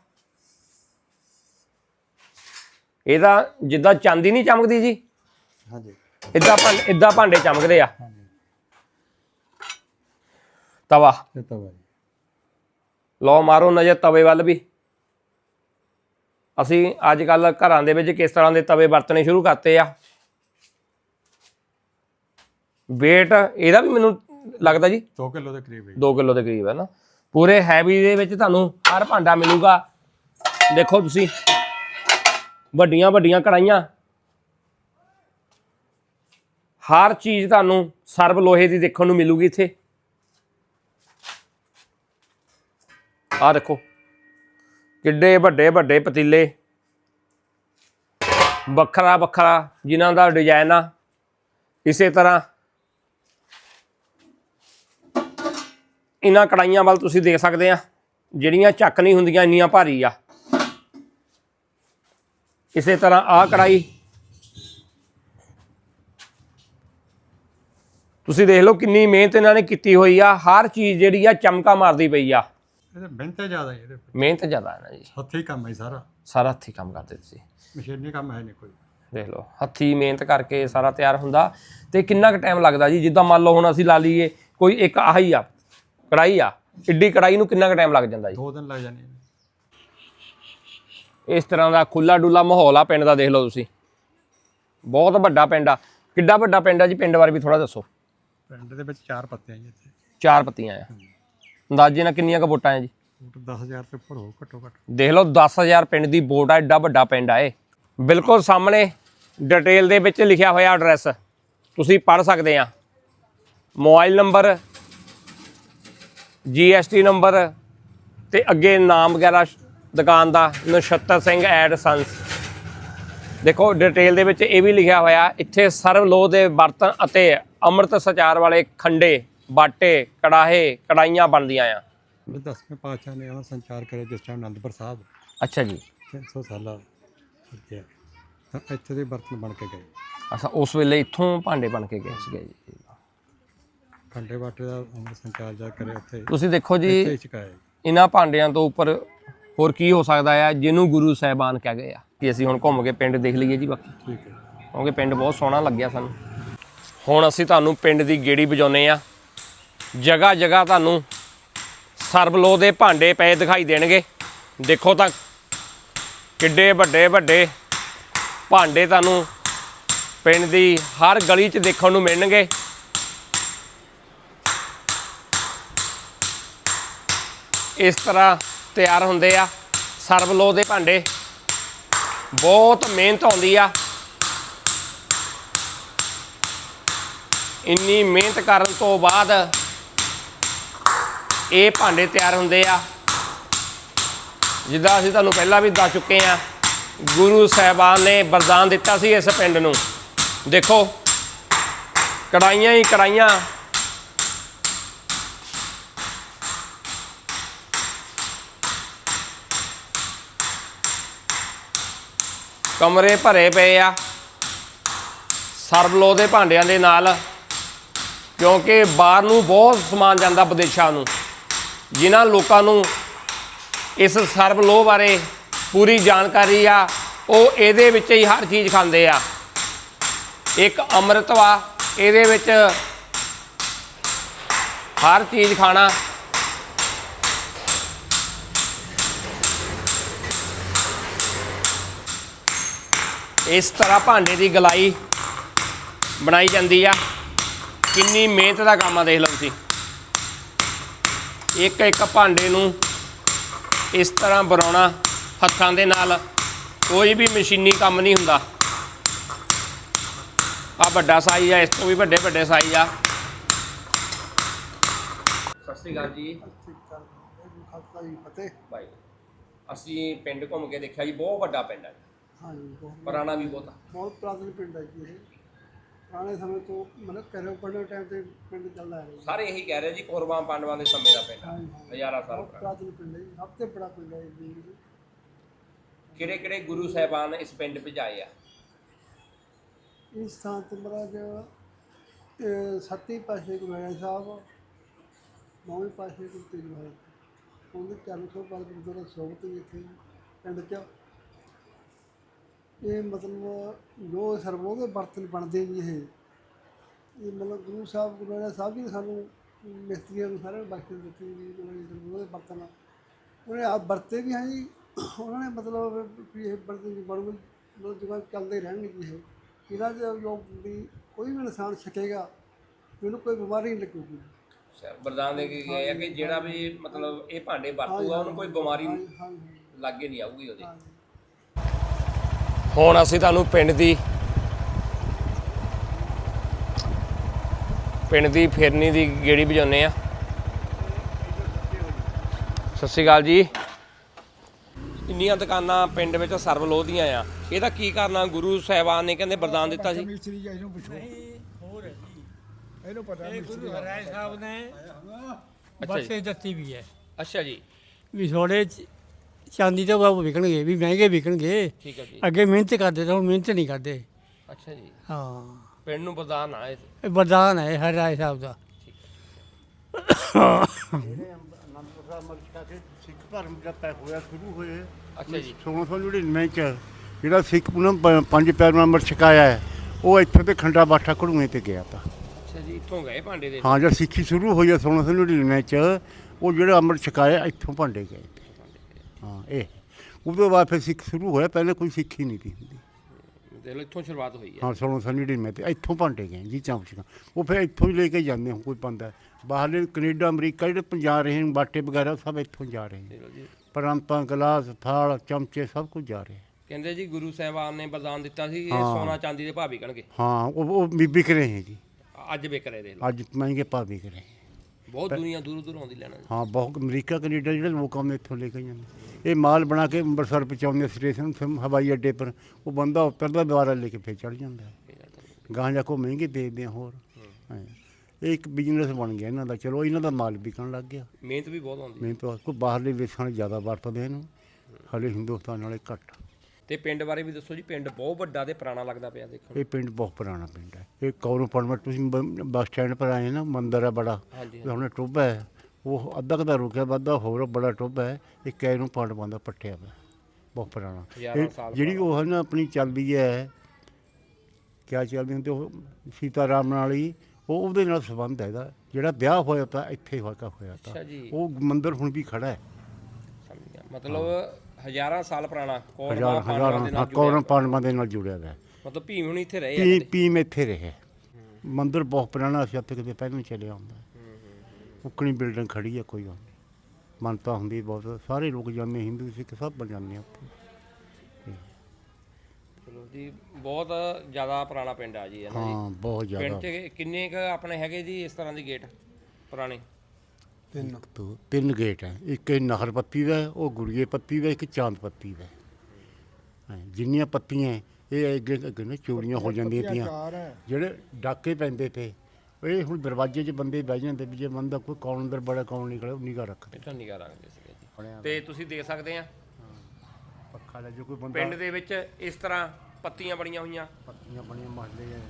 ਇਹਦਾ ਜਿੱਦਾਂ ਚਾਂਦੀ ਨਹੀਂ ਚਮਕਦੀ ਜੀ।
ਹਾਂਜੀ।
ਇਦਾਂ ਇਦਾਂ ਭਾਂਡੇ ਚਮਕਦੇ ਆ। ਤਵਾ।
ਇਹ ਤਾਂ ਬਾਈ
ਲਓ ਮਾਰੋ ਨਜ਼ਰ ਤਵੇ ਵੱਲ ਵੀ। ਅਸੀਂ ਅੱਜ ਕੱਲ ਘਰਾਂ ਦੇ ਵਿੱਚ ਕਿਸ ਤਰ੍ਹਾਂ ਦੇ ਤਵੇ ਵਰਤਣੇ ਸ਼ੁਰੂ ਕਰਤੇ ਆ। Weight ਇਹਦਾ ਵੀ ਮੈਨੂੰ ਲੱਗਦਾ ਜੀ
2 ਕਿਲੋ ਦੇ ਕਰੀਬ ਹੈ।
2 ਕਿਲੋ ਦੇ ਕਰੀਬ ਹੈ ਨਾ। ਪੂਰੇ ਹੈਵੀ ਦੇ ਵਿੱਚ ਤੁਹਾਨੂੰ ਹਰ ਭਾਂਡਾ ਮਿਲੂਗਾ। ਦੇਖੋ ਤੁਸੀਂ ਵੱਡੀਆਂ ਵੱਡੀਆਂ ਕੜਾਈਆਂ ਹਰ ਚੀਜ਼ ਤੁਹਾਨੂੰ ਸਰਬ ਲੋਹੇ ਦੀ ਦੇਖਣ ਨੂੰ ਮਿਲੂਗੀ ਇੱਥੇ। ਆਹ ਦੇਖੋ ਕਿੱਡੇ ਵੱਡੇ ਵੱਡੇ ਪਤੀਲੇ। ਵੱਖਰਾ ਵੱਖਰਾ ਜਿਨ੍ਹਾਂ ਦਾ ਡਿਜ਼ਾਈਨ ਆ। ਇਸੇ ਤਰ੍ਹਾਂ ਇਹਨਾਂ ਕੜਾਈਆਂ ਵੱਲ ਤੁਸੀਂ ਦੇਖ ਸਕਦੇ ਆ ਜਿਹੜੀਆਂ ਚੱਕ ਨਹੀਂ ਹੁੰਦੀਆਂ ਇੰਨੀਆਂ ਭਾਰੀ ਆ। ਇਸੇ ਤਰ੍ਹਾਂ ਆਹ ਕੜਾਈ ਤੁਸੀਂ ਦੇਖ ਲਓ ਕਿੰਨੀ ਮਿਹਨਤ ਇਹਨਾਂ ਨੇ ਕੀਤੀ ਹੋਈ ਆ ਹਰ ਚੀਜ਼ ਜਿਹੜੀ ਆ ਚਮਕਾ ਮਾਰਦੀ ਪਈ ਆ।
ਇਹਦੇ ਮਿਹਨਤ ਜ਼ਿਆਦਾ ਹੈ ਇਹਦੇ
ਮਿਹਨਤ ਜ਼ਿਆਦਾ ਹੈ ਨਾ ਜੀ।
ਹੱਥੀਂ ਕੰਮ ਹੈ ਸਾਰਾ।
ਸਾਰਾ ਹੱਥੀਂ ਕੰਮ ਕਰਦੇ ਤੁਸੀਂ।
ਮਸ਼ੀਨੀ ਕੰਮ ਹੈ ਨਹੀਂ ਕੋਈ।
ਦੇਖ ਲਓ ਹੱਥੀ ਮਿਹਨਤ ਕਰਕੇ ਸਾਰਾ ਤਿਆਰ ਹੁੰਦਾ ਤੇ ਕਿੰਨਾ ਕੁ ਟਾਈਮ ਲੱਗਦਾ ਜੀ? ਜਿੱਦਾਂ ਮੰਨ ਲਓ ਹੁਣ ਅਸੀਂ ਲਾ ਲਈਏ ਕੋਈ ਇੱਕ ਆਹੀ ਆ। ਕੜਾਈ ਆ ਇੱਡੀ ਕੜਾਈ ਨੂੰ ਕਿੰਨਾ ਕੁ ਟਾਈਮ ਲੱਗ ਜਾਂਦਾ ਜੀ?
ਦੋ ਦਿਨ ਲੱਗ ਜਾਣੇ।
ਇਸ ਤਰ੍ਹਾਂ ਦਾ ਖੁੱਲਾ ਡੁੱਲਾ ਮਾਹੌਲ ਆ ਪਿੰਡ ਦਾ ਦੇਖ ਲਓ ਤੁਸੀਂ। ਬਹੁਤ ਵੱਡਾ ਪਿੰਡ ਆ। ਕਿੱਡਾ ਵੱਡਾ ਪਿੰਡ ਆ ਜੀ? ਪਿੰਡ ਬਾਰੇ ਵੀ ਥੋੜਾ ਦੱਸੋ।
ਪਿੰਡ ਦੇ ਵਿੱਚ ਚਾਰ ਪੱਤੇ ਆ ਜੀ ਇੱਥੇ।
ਚਾਰ ਪੱਤੀਆਂ ਆ। ਅੰਦਾਜ਼ੇ ਨਾਲ ਕਿੰਨੀਆਂ ਕੁ ਵੋਟਾਂ ਆ ਜੀ?
ਫੁੱਟ 10000 ਤੇ ਉੱਪਰ ਹੋ ਘੱਟੋ ਘੱਟ।
ਦੇਖ ਲਓ 10000 ਪਿੰਡ ਦੀ ਵੋਟ ਆ ਐਡਾ ਵੱਡਾ ਪਿੰਡ ਆ ਇਹ। ਬਿਲਕੁਲ ਸਾਹਮਣੇ ਡਿਟੇਲ ਦੇ ਵਿੱਚ ਲਿਖਿਆ ਹੋਇਆ ਐਡਰੈਸ ਤੁਸੀਂ ਪੜ੍ਹ ਸਕਦੇ ਆ। ਮੋਬਾਈਲ ਨੰਬਰ ਜੀਐਸਟੀ ਨੰਬਰ ਤੇ ਅੱਗੇ ਨਾਮ ਵਗੈਰਾ ਦੁਕਾਨ ਦਾ ਨਛੱਤਰ ਸਿੰਘ ਐਡ ਸੰਸ। ਦੇਖੋ ਡਿਟੇਲ ਦੇ ਵਿੱਚ ਇਹ ਵੀ ਲਿਖਿਆ ਹੋਇਆ ਇੱਥੇ ਸਰਵ ਲੋਹ ਦੇ ਬਰਤਨ ਅਤੇ ਅੰਮ੍ਰਿਤ ਸਚਾਰ ਵਾਲੇ ਖੰਡੇ ਬਾਟੇ ਕੜਾਹੇ ਕੜਾਈਆਂ ਬਣਦੀਆਂ ਆ।
ਇਹ ਦਸਵੇਂ ਪਾਤਸ਼ਾਹ ਨੇ ਉਹਨਾਂ ਸੰਚਾਰ ਕਰਿਆ ਜਿਸ ਟਾਈਮ ਅਨੰਦਪੁਰ ਸਾਹਿਬ।
ਅੱਛਾ ਜੀ।
300 ਸਾਲਾ ਤਾਂ ਇੱਥੇ ਦੇ ਬਰਤਨ ਬਣ ਕੇ ਗਏ।
ਅੱਛਾ ਉਸ ਵੇਲੇ ਇੱਥੋਂ ਭਾਂਡੇ ਬਣ ਕੇ ਗਏ ਸੀਗੇ ਜੀ।
ਖੰਡੇ ਬਾਟੇ ਦਾ ਉਹਨਾਂ ਸੰਚਾਰ ਜਾ ਕਰੇ ਉੱਥੇ।
ਤੁਸੀਂ ਦੇਖੋ ਜੀ। ਇਹਨਾਂ ਭਾਂਡਿਆਂ ਤੋਂ ਉੱਪਰ ਹੋਰ ਕੀ ਹੋ ਸਕਦਾ ਆ ਜਿਹਨੂੰ ਗੁਰੂ ਸਾਹਿਬਾਨ ਕਹਿ ਗਏ ਆ। ਕਿ ਅਸੀਂ ਹੁਣ ਘੁੰਮ ਕੇ ਪਿੰਡ ਦੇਖ ਲਈਏ ਜੀ ਬਾਕੀ।
ਠੀਕ ਹੈ।
ਕਿਉਂਕਿ ਪਿੰਡ ਬਹੁਤ ਸੋਹਣਾ ਲੱਗਿਆ ਸਾਨੂੰ। ਹੁਣ ਅਸੀਂ ਤੁਹਾਨੂੰ ਪਿੰਡ ਦੀ ਗੇੜੀ ਵਜਾਉਨੇ ਆ। ਜਗ੍ਹਾ ਜਗ੍ਹਾ ਤੁਹਾਨੂੰ ਸਰਬਲੋ ਦੇ ਭਾਂਡੇ ਪਏ ਦਿਖਾਈ ਦੇਣਗੇ। ਦੇਖੋ ਤਾਂ ਕਿੱਡੇ ਵੱਡੇ ਵੱਡੇ ਭਾਂਡੇ ਤੁਹਾਨੂੰ ਪਿੰਡ ਦੀ ਹਰ ਗਲੀ 'ਚ ਦੇਖਣ ਨੂੰ ਮਿਲਣਗੇ। ਇਸ ਤਰ੍ਹਾਂ ਤਿਆਰ ਹੁੰਦੇ ਆ। ਸਰਬਲੋ ਦੇ ਭਾਂਡੇ। ਬਹੁਤ ਮਿਹਨਤ ਆਉਂਦੀ ਆ। ਇੰਨੀ ਮਿਹਨਤ ਕਰਨ ਤੋਂ ਬਾਅਦ ਇਹ ਭਾਂਡੇ ਤਿਆਰ ਹੁੰਦੇ ਆ। ਜਿੱਦਾਂ ਅਸੀਂ ਤੁਹਾਨੂੰ ਪਹਿਲਾਂ ਵੀ ਦੱਸ ਚੁੱਕੇ ਆ, ਗੁਰੂ ਸਾਹਿਬਾਨ ਨੇ ਵਰਦਾਨ ਦਿੱਤਾ ਸੀ ਇਸ ਪਿੰਡ ਨੂੰ। ਦੇਖੋ ਕੜਾਈਆਂ ਹੀ ਕੜਾਈਆਂ ਕਮਰੇ ਭਰੇ ਪਏ ਆ। ਸਰਬਲੋ ਦੇ ਭਾਂਡਿਆਂ ਦੇ ਨਾਲ, ਕਿਉਂਕਿ ਬਾਹਰ ਨੂੰ ਬਹੁਤ ਸਮਾਨ ਜਾਂਦਾ ਵਿਦੇਸ਼ਾਂ ਨੂੰ। ਜਿਨ੍ਹਾਂ ਲੋਕਾਂ ਨੂੰ ਇਸ ਸਰਬਲੋ ਬਾਰੇ ਪੂਰੀ ਜਾਣਕਾਰੀ ਆ, ਉਹ ਇਹਦੇ ਵਿੱਚ ਹੀ ਹਰ ਚੀਜ਼ ਖਾਂਦੇ ਆ। ਇੱਕ ਅੰਮ੍ਰਿਤਵਾ, ਇਹਦੇ ਵਿੱਚ ਹਰ ਚੀਜ਼ ਖਾਣਾ। ਇਸ ਤਰ੍ਹਾਂ ਭਾਂਡੇ ਦੀ ਗਲਾਈ ਬਣਾਈ ਜਾਂਦੀ ਆ। ਕਿੰਨੀ ਮਿਹਨਤ ਦਾ ਕੰਮ ਆ ਦੇਖ ਲਓ ਤੁਸੀਂ। ਇੱਕ ਇੱਕ ਭਾਂਡੇ ਨੂੰ ਇਸ ਤਰ੍ਹਾਂ ਬਣਾਉਣਾ ਹੱਥਾਂ ਦੇ ਨਾਲ ਕੋਈ ਵੀ ਮਸ਼ੀਨੀ ਕੰਮ ਨਹੀਂ ਹੁੰਦਾ। ਆ ਵੱਡਾ ਸਾਈਜ਼ ਆ ਇਸ ਤੋਂ ਵੀ ਵੱਡੇ ਵੱਡੇ ਸਾਈਜ਼ ਆ। ਸਤਿ ਸ਼੍ਰੀ ਅਕਾਲ ਜੀ।
ਖਾਲਸਾ ਜੀ ਫਤਿਹ
ਭਾਈ ਅਸੀਂ ਪਿੰਡ ਘੁੰਮ ਕੇ ਦੇਖਿਆ ਜੀ ਬਹੁਤ ਵੱਡਾ ਪਿੰਡ ਹੈ
ਹਾਂਜੀ ਬਹੁਤ
ਪੁਰਾਣਾ ਵੀ ਬਹੁਤ
ਬਹੁਤ ਪੁਰਾਤਨ ਪਿੰਡ ਹੈ ਜੀ ਇਹ। ਪੁਰਾਣੇ ਸਮੇਂ ਤੋਂ ਮਤਲਬ ਕਰੇ ਪੜ੍ਹੇ ਟਾਈਮ ਤੇ ਪਿੰਡ ਚੱਲਦਾ ਹੈ।
ਸਾਰੇ ਇਹੀ ਕਹਿ ਰਹੇ ਜੀ ਕੌਰਵਾਂ ਪਾਂਡਵਾਂ ਦੇ ਸਮੇਂ ਦਾ ਪਿੰਡ
ਹਾਂਜੀ ਹਾਂ
ਹਜ਼ਾਰਾਂ ਸਾਲ
ਬਹੁਤ
ਪੁਰਾਣਾ।
ਪਿੰਡ ਹੈ ਜੀ ਸਭ ਤੋਂ ਬੜਾ ਪਿੰਡ ਹੈ ਜੀ।
ਕਿਹੜੇ ਕਿਹੜੇ ਗੁਰੂ ਸਾਹਿਬਾਨ ਇਸ ਪਿੰਡ ਆਏ ਆ?
ਇਸ ਥਾਂ ਤੇ ਮਹਾਰਾਜ ਅਹ, ਸੱਤੀ ਪਾਸੇ ਗੁਰੂ ਨਾਨਕ ਸਾਹਿਬ ਨੌਵੇਂ ਪਾਸੇ ਗੁਰੂ ਤੇਗ ਬਹਾਦਰ। ਉਹਦੇ ਚਰਨ ਤੋਂ ਬਾਅਦ ਗੁਰਦੁਆਰਾ ਸੋਭਤ ਜੀ ਇੱਥੇ ਪਿੰਡ 'ਚ ਇਹ ਮਤਲਬ ਜੋ ਸਰਬੋਂ ਦੇ ਬਰਤਨ ਬਣਦੇ ਜੀ ਇਹ। ਇਹ ਮਤਲਬ ਗੁਰੂ ਸਾਹਿਬ ਗੁਰੂ ਨਾਨਕ ਸਾਹਿਬ ਜੀ ਨੇ ਸਾਨੂੰ ਮਿਸਤਰੀਆਂ ਨੂੰ ਸਾਰਿਆਂ ਨੂੰ ਬਖਸ਼ ਦਿੱਤੀ ਜੀ ਸਰਬੋਂ ਦੇ ਬਰਤਨ ਉਹਨੇ ਆਪ ਵਰਤੇ ਵੀ ਹੈ ਜੀ। ਉਹਨਾਂ ਨੇ ਮਤਲਬ ਵੀ ਇਹ ਬਰਤਨ ਜੀ ਬਣੂ ਮਤਲਬ ਜਗ੍ਹਾ ਚੱਲਦੇ ਰਹਿਣਗੇ ਜੀ ਇਹ। ਇਹਨਾਂ ਦੇ ਜੋ ਵੀ ਕੋਈ ਵੀ ਇਨਸਾਨ ਛਕੇਗਾ ਉਹਨੂੰ ਕੋਈ ਬਿਮਾਰੀ ਨਹੀਂ ਲੱਗੂਗੀ।
ਵਰਦਾਨ ਦੇ ਕੇ ਗਏ ਆ ਕਿ ਜਿਹੜਾ ਵੀ ਮਤਲਬ ਇਹ ਭਾਂਡੇ ਵਰਤੂਗਾ ਉਹਨੂੰ ਕੋਈ ਬਿਮਾਰੀ ਲੱਗੇ ਨਹੀਂ ਆਊਗੀ ਉਹਦੇ। ਹੁਣ ਅਸੀਂ ਤੁਹਾਨੂੰ ਪਿੰਡ ਦੀ ਪਿੰਡ ਦੀ ਫਿਰਨੀ ਦੀ ਗੇੜੀ ਵਜਾਉਂਦੇ ਆ ਸਤਿ ਸ਼੍ਰੀ ਅਕਾਲ ਜੀ। ਇੰਨੀਆਂ ਦੁਕਾਨਾਂ ਪਿੰਡ ਵਿੱਚ ਸਰਵ ਲੋਹ ਦੀਆਂ ਆ। ਇਹਦਾ ਕੀ ਕਾਰਨ ਆ? ਗੁਰੂ ਸਾਹਿਬਾਨ ਨੇ ਕਹਿੰਦੇ ਵਰਦਾਨ ਦਿੱਤਾ ਸੀ।
ਮਿਸਤਰੀ ਜੀ ਇਹਨੂੰ ਪੁੱਛੋ। ਇਹਨੂੰ ਪਤਾ ਮਿਸਤਰੀ ਦਾ।
ਰਾਏ ਸਾਹਿਬ ਨੇ
ਅੱਛਾ ਜੀ।
ਬਸੇ ਦਿੱਤੀ ਵੀ ਹੈ।
ਅੱਛਾ ਜੀ।
ਚਾਂਦੀ ਦੇ ਬਾਬੂ ਵਿਕਣਗੇ ਵੀ ਮਹਿੰਗੇ ਵਿਕਣਗੇ।
ਠੀਕ ਹੈ ਜੀ।
ਅੱਗੇ ਮਿਹਨਤ ਕਰਦੇ ਤਾਂ ਹੁਣ ਮਿਹਨਤ ਨਹੀਂ ਕਰਦੇ।
ਅੱਛਾ ਜੀ।
ਹਾਂ।
ਪਿੰਡ ਨੂੰ ਵਰਦਾਨ ਆ ਇਹ।
ਇਹ ਵਰਦਾਨ ਹੈ ਹਰ ਰਾਏ ਸਾਹਿਬ ਦਾ।
ਅਨੰਦਪੁਰ ਸਾਹਿਬ ਮਰਕਾ ਕੇ ਸਿੱਖ ਧਰਮ ਦਾ ਪੈ ਹੋਇਆ ਸ਼ੁਰੂ ਹੋਏ
ਅੱਛਾ ਜੀ।
1699 ਚ ਜਿਹੜਾ ਸਿੱਖ ਪ- ਪੰਜ ਪਿਆਰਿਆਂ ਅੰਮ੍ਰਿਤ ਛਕਾਇਆ ਹੈ ਉਹ ਇੱਥੇ ਤੇ ਖੰਡਾ ਬਾਠਾ ਘੜੂਏ ਤੇ ਗਿਆ ਤਾਂ।
ਅੱਛਾ ਜੀ ਇੱਥੋਂ ਗਏ ਭਾਂਡੇ ਦੇ।
ਹਾਂ ਜਦ ਸਿੱਖੀ ਸ਼ੁਰੂ ਹੋਈ ਹੈ 1699 ਚ ਉਹ ਜਿਹੜਾ ਅੰਮ੍ਰਿਤ ਛਕਾਇਆ ਇੱਥੋਂ ਭਾਂਡੇ ਗਏ। ਹਾਂ ਇਹ ਉਦੋਂ ਬਾਅਦ ਫਿਰ ਸਿੱਖ ਸ਼ੁਰੂ ਹੋਇਆ ਪਹਿਲੇ ਕੋਈ ਸਿੱਖੀ ਨਹੀਂ ਸੀ ਹੁੰਦੀ
ਲਓ ਇੱਥੋਂ ਸ਼ੁਰੂਆਤ ਹੋਈ ਹੈ
ਹਾਂ 1699 ਤੇ ਇੱਥੋਂ ਭਾਂਡੇ ਗਏ ਜੀ ਚਾਂਪਚੀਆਂ ਉਹ ਫਿਰ ਇੱਥੋਂ ਹੀ ਲੈ ਕੇ ਜਾਂਦੇ ਹੋ ਕੋਈ ਬੰਦਾ ਬਾਹਰਲੇ ਕੈਨੇਡਾ ਅਮਰੀਕਾ ਜਿਹੜੇ ਪੰਜਾ ਰਹੇ ਨੇ ਬਾਟੇ ਵਗੈਰਾ ਸਭ ਇੱਥੋਂ ਜਾ ਰਹੇ ਨੇ
ਜੀ
ਪਰੰਪਾ ਗਲਾਸ ਥਾਲ ਚਮਚੇ ਸਭ ਕੁਝ ਜਾ ਰਿਹਾ
ਕਹਿੰਦੇ ਜੀ ਗੁਰੂ ਸਾਹਿਬਾਨ ਨੇ ਵਰਦਾਨ ਦਿੱਤਾ ਸੀ ਇਹ
ਹਾਂ।
ਸੋਨਾ ਚਾਂਦੀ ਦੇ ਭਾਅ ਵਿਕਣਗੇ
ਹਾਂ ਉਹ ਉਹ ਵਿਕ ਰਹੇ ਹੈ ਜੀ
ਅੱਜ ਵਿਕ ਰਹੇ ਦੇਖ ਲਓ
ਅੱਜ ਮਹਿੰਗੇ ਭਾਅ ਵਿਕ ਰਹੇ ਹੈ।
ਬਹੁਤ ਦੁਨੀਆ ਦੂਰ ਦੂਰ ਆਉਂਦੀ ਲੈਣਾ
ਹਾਂ ਬਹੁਤ ਅਮਰੀਕਾ ਕੈਨੇਡਾ ਜਿਹੜੇ ਲੋਕ ਆਉਂਦੇ ਇੱਥੋਂ ਲੈ ਕੇ ਜਾਂਦੇ। ਇਹ ਮਾਲ ਬਣਾ ਕੇ ਅੰਮ੍ਰਿਤਸਰ ਪਹੁੰਚਾਉਂਦੇ ਸਟੇਸ਼ਨ ਫਿਰ ਹਵਾਈ ਅੱਡੇ ਪਰ। ਉਹ ਬੰਦਾ ਉਤਰਦਾ ਦੁਬਾਰਾ ਲੈ ਕੇ ਫੇਰ ਚੜ ਜਾਂਦਾ। ਗਾਂ ਜਾ ਕੋ ਮਹਿੰਗੇ ਵੇਚਦੇ ਆ ਹੋਰ। ਇਹ ਇੱਕ ਬਿਜ਼ਨਸ ਬਣ ਗਿਆ ਇਹਨਾਂ ਦਾ। ਚਲੋ ਇਹਨਾਂ ਦਾ ਮਾਲ ਵਿਕਣ ਲੱਗ ਗਿਆ।
ਮਿਹਨਤ ਵੀ ਬਹੁਤ ਆਉਂਦੀ
ਮੈਂ ਤਾਂ ਕੋਈ ਬਾਹਰਲੇ ਦੇਸ਼ਾਂ ਵਾਲੇ ਜ਼ਿਆਦਾ ਵਰਤਦੇ ਇਹਨੂੰ। ਹਾਲੇ ਹਿੰਦੁਸਤਾਨ ਵਾਲੇ ਘੱਟ।
ਤੇ ਪਿੰਡ ਬਾਰੇ ਵੀ ਦੱਸੋ ਜੀ ਪਿੰਡ ਬਹੁਤ ਵੱਡਾ ਤੇ ਪੁਰਾਣਾ ਲੱਗਦਾ ਪਿਆ ਦੇਖਣ ਨੂੰ।
ਇਹ ਪਿੰਡ ਬਹੁਤ ਪੁਰਾਣਾ ਪਿੰਡ ਹੈ। ਇਹ ਕੌਰੋਂ ਪਰਮਟ ਤੁਸੀਂ ਬ- ਬੱਸ ਸਟੈਂਡ ਪਰ ਆਏ ਨਾ ਮੰਦਿਰ ਹੈ ਬੜਾ।
ਹਾਂਜੀ
ਉਹਨੇ ਟੋਬਾ ਹੈ। ਉਹ ਅੱਧਾ ਕਦਾ ਰੁਕਿਆ ਵੱਧਾ ਹੋਰ ਬੜਾ ਟੋਬਾ ਹੈ। ਇਹ ਕੈ ਨੂੰ ਪਾੜ ਬੰਦਾ ਪੱਟਿਆ ਵਾ ਬਹੁਤ ਪੁਰਾਣਾ।
ਹਜ਼ਾਰਾਂ
ਇਹ
ਸਾਲ
ਜਿਹੜੀ ਉਹ ਹੈ ਨਾ ਆਪਣੀ ਚੱਲਦੀ ਹੈ ਕਿਆ ਚੱਲਦੀ ਹੁੰਦੀ ਉਹ ਸੀਤਾ ਰਾਮ ਨਾਲ ਹੀ ਉਹ ਉਹਦੇ ਨਾਲ ਸੰਬੰਧ ਹੈ ਇਹਦਾ। ਜਿਹੜਾ ਵਿਆਹ ਹੋਇਆ ਤਾਂ ਇੱਥੇ ਵਾਕਾ ਹੋਇਆ ਤਾਂ।
ਅੱਛਾ ਜੀ।
ਉਹ ਮੰਦਿਰ ਹੁਣ ਵੀ ਖੜਾ ਹੈ।
ਸਮਝ ਗਿਆ ਮਤਲਬ ਹਜ਼ਾਰਾਂ ਸਾਲ ਪੁਰਾਣਾ ਕੌਰਵਾਂ
ਹਜ਼ਾਰ
ਜੁੜਿਆ?
ਪਾਂਡਵਾਂ ਦੇ ਨਾਲ ਜੁੜਿਆ ਹੋਇਆ ਹੈ
ਮਤਲਬ ਭੀਮ ਹੁਣ ਇੱਥੇ ਰਹੇ ਆ
ਪੀ ਇੱਥੇ ਰਹੇ। ਮੰਦਿਰ ਬਹੁਤ ਪੁਰਾਣਾ ਸੀ ਇੱਥੇ ਕਿਤੇ ਪਹਿਲਾਂ ਚੱਲਿਆ ਹੁੰਦਾ। ਉਕਣੀ ਬਿਲਡਿੰਗ ਖੜੀ ਹੈ ਕੋਈ ਗੱਲ ਨਹੀਂ ਮੰਨਤਾ ਹੁੰਦੀ ਬਹੁਤ। ਸਾਰੇ ਲੋਕ ਜਾਂਦੇ ਹਿੰਦੂ ਸਿੱਖ ਸਭ ਬਣ ਜਾਂਦੇ ਆ ਉੱਥੇ।
ਚਲੋ ਜੀ ਬਹੁਤ ਜ਼ਿਆਦਾ ਪੁਰਾਣਾ ਪਿੰਡ ਆ ਜੀ ਹੈ ਨਾ ਜੀ?
ਹਾਂ ਬਹੁਤ
ਪਿੰਡ
ਜ਼ਿਆਦਾ
'ਚ ਕਿੰਨੇ ਕ ਆਪਣੇ ਹੈਗੇ ਜੀ ਇਸ ਤਰ੍ਹਾਂ ਦੇ ਗੇਟ ਪੁਰਾਣੇ?
ਤਿੰਨ ਤੋਂ ਤਿੰਨ ਗੇਟ ਹੈ ਇੱਕ ਇਹ ਨਾਹਰ ਪੱਤੀ ਦਾ ਹੈ, ਉਹ ਗੁੜੀਏ ਪੱਤੀ ਦਾ ਇੱਕ ਚਾਂਦ ਪੱਤੀ ਦਾ। ਹੈ। ਹਾਂ, ਜਿੰਨੀਆਂ ਪੱਤੀਆਂ ਹੈ, ਇਹ ਅੱਗੇ ਅੱਗੇ ਨਾ ਚੋਰੀਆਂ ਹੋ ਜਾਂਦੀਆਂ ਤੀਆਂ।
ਚਾਰ ਹੈ
ਜਿਹੜੇ ਡਾਕੇ ਪੈਂਦੇ ਤੇ ਇਹ ਹੁਣ ਦਰਵਾਜ਼ੇ 'ਚ ਬੰਦੇ ਬਹਿ ਜਾਂਦੇ ਵੀ ਜੇ ਬੰਦਾ ਕੋਈ ਕੌਣ ਅੰਦਰ ਬੜਾ ਕੌਣ ਨਿਕਲੇ ਉਹ ਨਿਗਾਹ ਰੱਖਦੇ।
ਇੱਥੋਂ ਨਿਗਾਹ ਰੱਖਦੇ ਸੀਗੇ ਜੀ। ਤੇ ਤੁਸੀਂ ਦੇਖ ਸਕਦੇ ਆ
ਪੱਖਾ ਲੈ ਜੋ ਕੋਈ ਬੰਦਾ
ਪਿੰਡ ਦੇ ਵਿੱਚ ਇਸ ਤਰ੍ਹਾਂ ਪੱਤੀਆਂ ਬਣੀਆਂ ਹੋਈਆਂ।
ਪੱਤੀਆਂ ਬਣੀਆਂ ਮਹੱਲੇ ਹੈ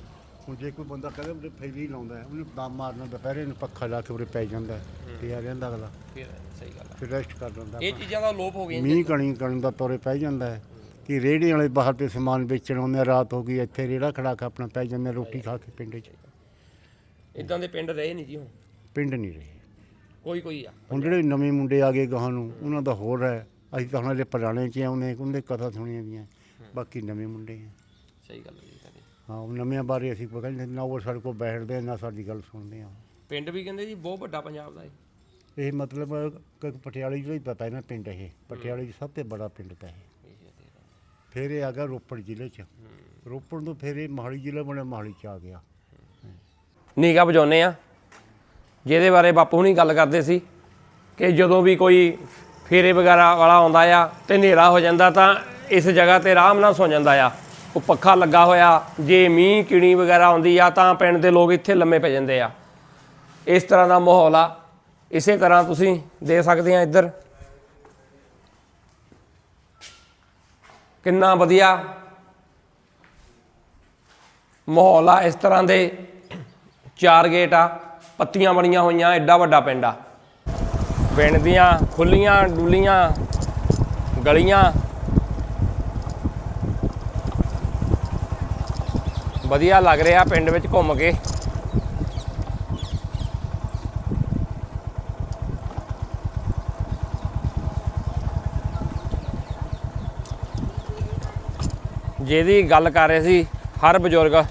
ਹੁਣ ਜੇ ਕੋਈ ਬੰਦਾ ਕਹੇ ਉਹਦੇ ਫੈਲੀ ਲਾਉਂਦਾ ਹੈ, ਉਹਨੂੰ ਦਮ ਮਾਰਨਾ ਦੁਪਹਿਰੇ ਨੂੰ ਪੱਖਾ ਲਾ ਕੇ ਉਰੇ ਪੈ ਜਾਂਦਾ ਹੈ। ਤੇ ਆ ਰਹਿੰਦਾ ਅਗਲਾ।
ਫਿਰ ਸਹੀ ਗੱਲ ਆ।
ਫਿਰ ਰੈਸਟ ਕਰ ਲੈਂਦਾ
ਇਹ ਚੀਜ਼ਾਂ ਦਾ ਲੋਪ ਹੋ ਗਈਆਂ ਜੀ
ਮੀਂਹ ਕਣੀ ਕਣੀ ਦਾ ਤੋਰੇ ਪੈ ਜਾਂਦਾ ਹੈ ਕਿ ਰੇਹੜੀ ਵਾਲੇ ਬਾਹਰ ਤੇ ਸਮਾਨ ਵੇਚਣ ਆਉਂਦੇ ਆ, ਰਾਤ ਹੋ ਗਈ ਇੱਥੇ ਰੇੜਾ ਖੜਾ ਕੇ ਆਪਣਾ ਪੈ ਜਾਂਦੇ ਰੋਟੀ ਖਾ ਕੇ ਪਿੰਡ 'ਚ।
ਇਦਾਂ ਦੇ ਪਿੰਡ ਰਹੇ ਨਹੀਂ ਜੀ ਹੁਣ?
ਪਿੰਡ ਨਹੀਂ ਰਹੇ।
ਕੋਈ ਕੋਈ ਆ।
ਹੁਣ ਜਿਹੜੇ ਨਵੇਂ ਮੁੰਡੇ ਆ ਗਏ ਗਾਹਾਂ ਨੂੰ ਉਹਨਾਂ ਦਾ ਹੋਰ ਹੈ। ਅਸੀਂ ਤਾਂ ਹੁਣ ਹਲੇ ਪੁਰਾਣੇ 'ਚ ਆਉਂਦੇ ਉਹਦੇ ਕਥਾ ਸੁਣੀਆਂ ਦੀਆਂ ਬਾਕੀ ਨਵੇਂ ਮੁੰਡੇ ਆ।
ਸਹੀ ਗੱਲ ਹੈ ਜੀ।
ਹਾਂ ਉਹ ਨਵਿਆਂ ਬਾਰੇ ਅਸੀਂ ਕਹਿੰਦੇ ਨਾ ਉਹ ਸਾਡੇ ਕੋਲ ਬੈਠਦੇ ਆ, ਨਾ ਸਾਡੀ ਗੱਲ ਸੁਣਦੇ ਆ।
ਪਿੰਡ ਵੀ ਕਹਿੰਦੇ ਜੀ ਬਹੁਤ ਵੱਡਾ ਪੰਜਾਬ ਦਾ ਹੈ
ਇਹ ਮਤਲਬ ਕ- ਪਟਿਆਲੇ ਜ਼ਿਲ੍ਹੇ 'ਚ ਪਤਾ ਹੈ ਨਾ ਪਿੰਡ ਇਹ। ਪਟਿਆਲੇ 'ਚ ਸਭ ਤੋਂ ਬੜਾ ਪਿੰਡ ਤਾਂ ਇਹ। ਫਿਰ ਇਹ ਆ ਗਿਆ ਰੋਪੜ ਜ਼ਿਲ੍ਹੇ 'ਚ। ਰੋਪੜ ਤੋਂ ਫਿਰ ਇਹ ਮੋਹਾਲੀ ਜ਼ਿਲ੍ਹਾ ਬਣਿਆ ਮੋਹਾਲੀ 'ਚ ਆ ਗਿਆ।
ਨੀਗਾ ਵਜਾਉਂਦੇ ਆ ਜਿਹਦੇ ਬਾਰੇ ਬਾਪੂ ਹੁਣੀ ਗੱਲ ਕਰਦੇ ਸੀ ਕਿ ਜਦੋਂ ਵੀ ਕੋਈ ਫੇਰੇ ਵਗੈਰਾ ਵਾਲਾ ਆਉਂਦਾ ਆ ਤੇ ਹਨੇਰਾ ਹੋ ਜਾਂਦਾ ਤਾਂ ਇਸ ਜਗ੍ਹਾ ਤੇ ਆਰਾਮ ਨਾਲ ਸੌ ਜਾਂਦਾ ਆ। ਉਹ ਪੱਖਾ ਲੱਗਾ ਹੋਇਆ, ਜੇ ਮੀਂਹ ਕਿਣੀ ਵਗੈਰਾ ਆਉਂਦੀ ਆ ਤਾਂ ਪਿੰਡ ਦੇ ਲੋਕ ਇੱਥੇ ਲੰਮੇ ਪੈ ਜਾਂਦੇ ਆ। ਇਸ ਤਰ੍ਹਾਂ ਦਾ ਮਾਹੌਲ ਆ। ਇਸੇ ਤਰ੍ਹਾਂ ਤੁਸੀਂ ਦੇ ਸਕਦੇ ਆ ਇੱਧਰ। ਕਿੰਨਾ ਵਧੀਆ ਮਾਹੌਲ ਆ ਇਸ ਤਰ੍ਹਾਂ ਦੇ। ਚਾਰ ਗੇਟ ਆ, ਪੱਤੀਆਂ ਬਣੀਆਂ ਹੋਈਆਂ ਐਡਾ ਵੱਡਾ ਪਿੰਡ ਆ। ਪਿੰਡ ਦੀਆਂ ਖੁੱਲੀਆਂ, ਡੁੱਲੀਆਂ, ਗਲੀਆਂ ਵਧੀਆ ਲੱਗ ਰਿਹਾ ਪਿੰਡ ਵਿੱਚ ਘੁੰਮ ਕੇ। ਜਿਹਦੀ ਗੱਲ ਕਰ ਰਹੇ ਸੀ ਹਰ ਬਜ਼ੁਰਗ